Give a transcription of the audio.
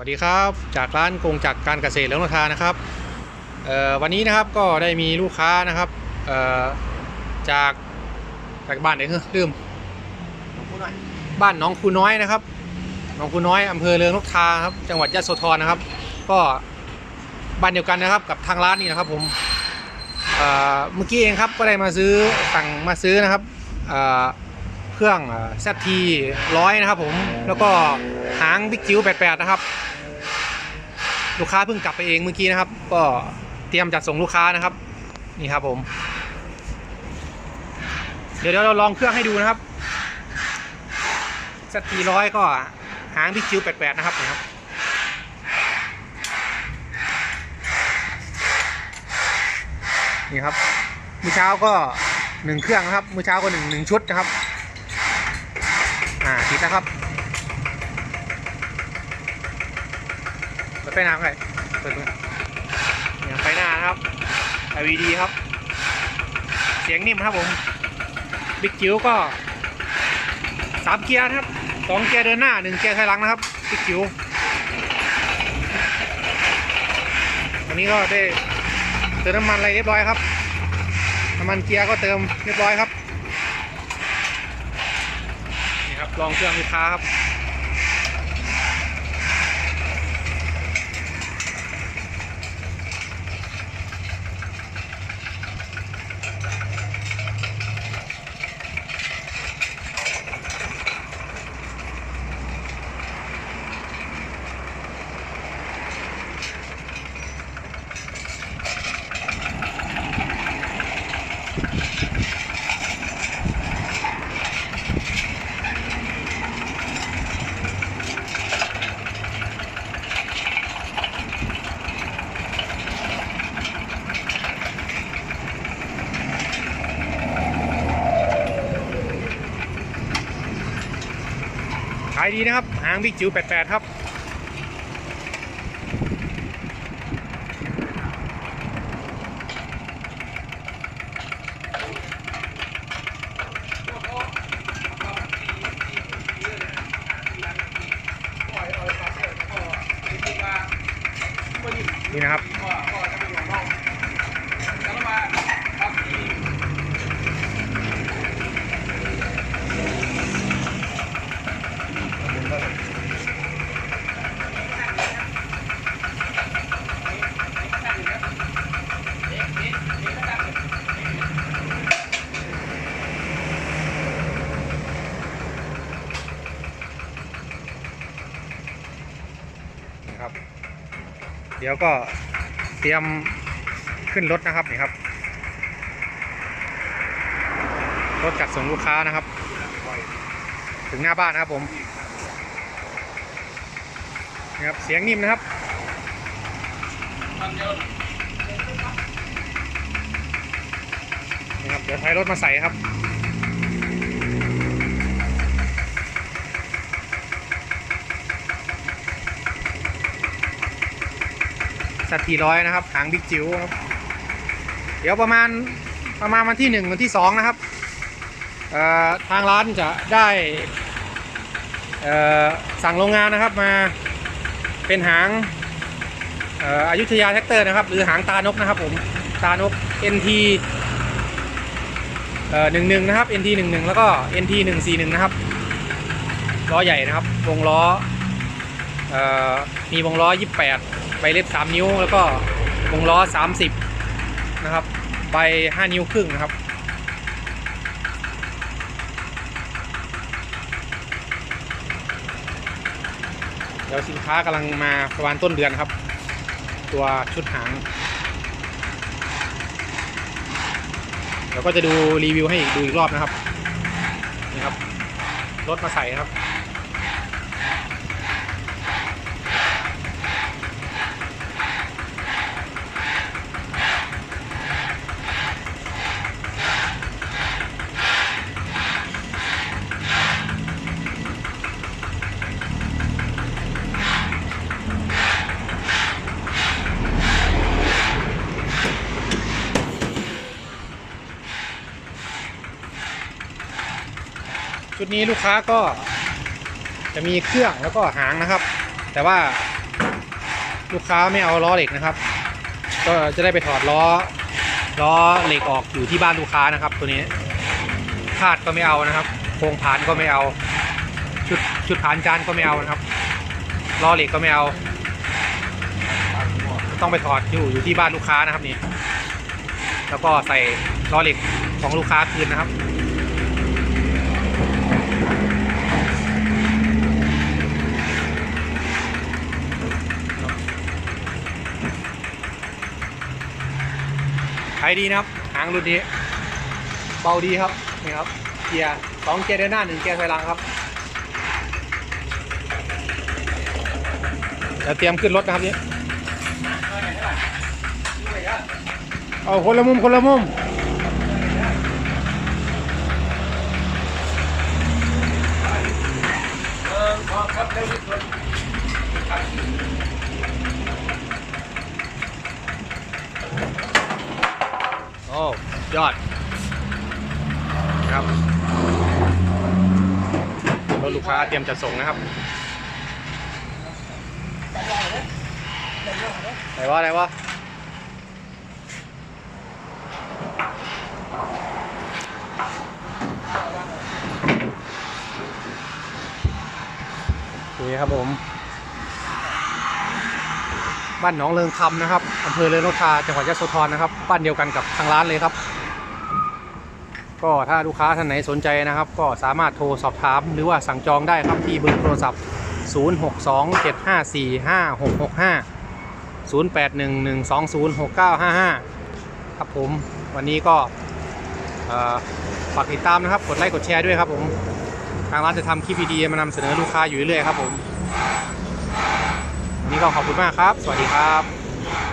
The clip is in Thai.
วัสดีครับจากร้านกงจักรการเกษตรและนทานะครับวันนี้นะครับก็ได้มีลูกค้านะครับจากจากบ้านไหนเฮ้ยลืมบ้านน้องคูน้อยนะครับน้องคูน้อยอำเภอเรืองนกทาครับจังหวัดยะโสธรนะครับ ก็บ้านเดียวกันนะครับกับทางร้านนี่นะครับผมเมื่อกี้เองครับก็ได้มาซื้อสั่งมาซื้อนะครับเอ่อเครื่องแซทีร้อยนะครับผมแล้วก็ หางบิ๊กจิ๋ว88 นะครับ ลูกค้าเพิ่งกลับไปเองเมื่อกี้นะครับ ก็เตรียมจัดส่งลูกค้านะครับ นี่ครับผม เดี๋ยวเราลองเครื่องให้ดูนะครับสตีร้อยก็หางบิ๊กจิ๋ว88 นะครับนะครับนี่ครับมื้อเช้าก็หนึ่งเครื่องนะครับมื้อเช้าก็หนึ่งหนึ่งชุดนะครับ อ่าติดนะครับ เปิดไฟน้าไงเปิดเลยเนี่ยไฟหน้านะครับ LED ครับ เสียงนิ่มครับผม บิ๊กจิ๋วก็สามเกียร์นะครับสองเกียร์เดินหน้าหนึ่งเกียร์ถอยหลังนะครับบิ๊กจิ๋ววันนี้ก็ได้เติมน้ำมันอะไรเรียบร้อยครับ น้ำมันเกียร์ก็เติมเรียบร้อยครับ นี่ครับลองเครื่องลูกค้าครับ ขายดีนะครับ หางบิ๊กจิ๋ว88 ครับ นี่นะครับนะครับ เดี๋ยวก็เตรียมขึ้นรถนะครับนี่ครับ รถจัดส่งลูกค้านะครับ ถึงหน้าบ้านนะครับผมนี่ครับเสียงนิ่มนะครับนี่ครับเดี๋ยวถอยรถมาใส่ครับ สัตว์ทีร้อยนะครับ หางบิ๊กจิ๋วครับ เดี๋ยวประมาณประมาณวันที่หนึ่งวันที่สองนะครับทางร้านจะได้สั่งโรงงานนะครับมาเป็นหางอ่ออยุธยาแท็กเตอร์นะครับ หรือหางตานกนะครับผมตานก NT เอ่อหนึ่งหนึ่งนะครับ NT หนึ่งหนึ่งแล้วก็ NT หนึ่งสี่หนึ่งนะครับล้อใหญ่นะครับวงล้อเอ่อมีวงล้อยี่แปด เล็บ 3 นิ้ว แล้วก็วงล้อ 30 นะครับ ใบ 5 นิ้วครึ่งนะครับ เดี๋ยวสินค้ากำลังมาประมาณต้นเดือนครับ ตัวชุดหางเดี๋ยวก็จะดูรีวิวให้อีกดูอีกรอบนะครับนี่ครับรถมาใส่นะครับ ชุดนี้ลูกค้าก็ จะมีเครื่องแล้วก็หางนะครับ แต่ว่าลูกค้าไม่เอาล้อเหล็กนะครับ ก็จะได้ไปถอดล้อล้อเหล็กออกอยู่ที่บ้านลูกค้านะครับ ตัวนี้คาดก็ไม่เอานะครับโครงผานก็ไม่เอา ชุดชุดผานจานก็ไม่เอานะครับล้อเหล็กก็ไม่เอา ต้องไปถอดอยู่อยู่ที่บ้านลูกค้านะครับนี่แล้วก็ใส่ล้อเหล็กของลูกค้าคืนนะครับายดีนะครับ หางรุ่นนี้ เบาดีครับ นี่ครับ เกียร์สองเกียร์เดินหน้าหนึ่งเกียร์ถอยหลังครับเดี๋ยวเตรียมขึ้นรถนะครับนี่เอาคนละมุมคนละมุม อ้ยอดครับรถลูกค้าเตรียมจะส่งนะครับไหนวะไหนวะนี่ครับผม บ้านหนองเริงคำนะครับอำเภอเริงนกทาจังหวัดยะโสธรนะครับ บ้านเดียวกันกับทางร้านเลยครับ ก็ถ้าลูกค้าท่านไหนสนใจนะครับ ก็สามารถโทรสอบถามหรือว่าสั่งจองได้ครับที่เบอร์โทรศัพท์ 0627545665 0811206955 ครับผมวันนี้ก็ฝากติดตามนะครับ กดไลค์กดแชร์ด้วยครับผม ทางร้านจะทำคลิปดีๆมานำเสนอลูกค้าอยู่เรื่อยๆครับผม นี่ก็ขอบคุณมากครับ สวัสดีครับ